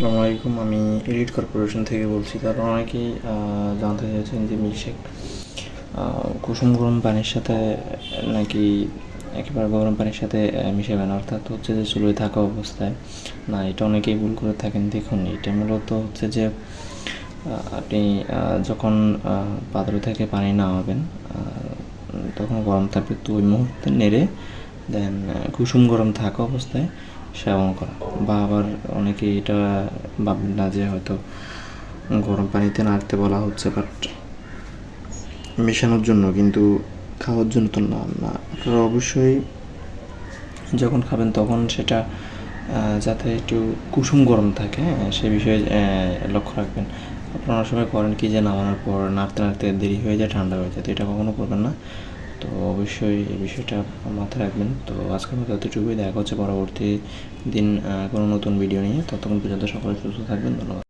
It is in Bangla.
আসসালামু আলাইকুম। আমি এলিট কর্পোরেশন থেকে বলছি। তারা অনেকেই জানতে চাইছেন যে মিল্কশেক কুসুম গরম পানির সাথে নাকি একেবারে গরম পানির সাথে মিশাবেন অর্থাৎ হচ্ছে যে চুলোয় থাকা অবস্থায়। না, এটা অনেকেই ভুল করে থাকেন। দেখুন, এটা মূলত হচ্ছে যে আপনি যখন পাত্র থেকে পানি নামাবেন তখন গরম থাকবে তো ওই মুহূর্তে নেড়ে, দেন কুসুম গরম থাকা অবস্থায়। সেবন করা। বা আবার অনেকে এটা ভাববেন না যে হয়তো গরম পানিতে নাড়তে বলা হচ্ছে বাট মেশানোর জন্য কিন্তু খাওয়ার জন্য তো না না। আপনারা অবশ্যই যখন খাবেন তখন সেটা যাতে একটু কুসুম গরম থাকে হ্যাঁ, সে বিষয়ে লক্ষ্য রাখবেন। আপনারা সময় করেন কি যে নামানোর পর নাড়তে নাড়তে দেরি হয়ে যায় ঠান্ডা হয়ে যায় তো এটা কখনো করবেন না। তো অবশ্যই এই বিষয়টা মাথায় রাখবেন। তো আজকের মতো এতটুকুই। দেখা হচ্ছে পরবর্তী দিন কোনো নতুন ভিডিও নিয়ে। ততক্ষণ পর্যন্ত সকলে সুস্থ থাকবেন। ধন্যবাদ।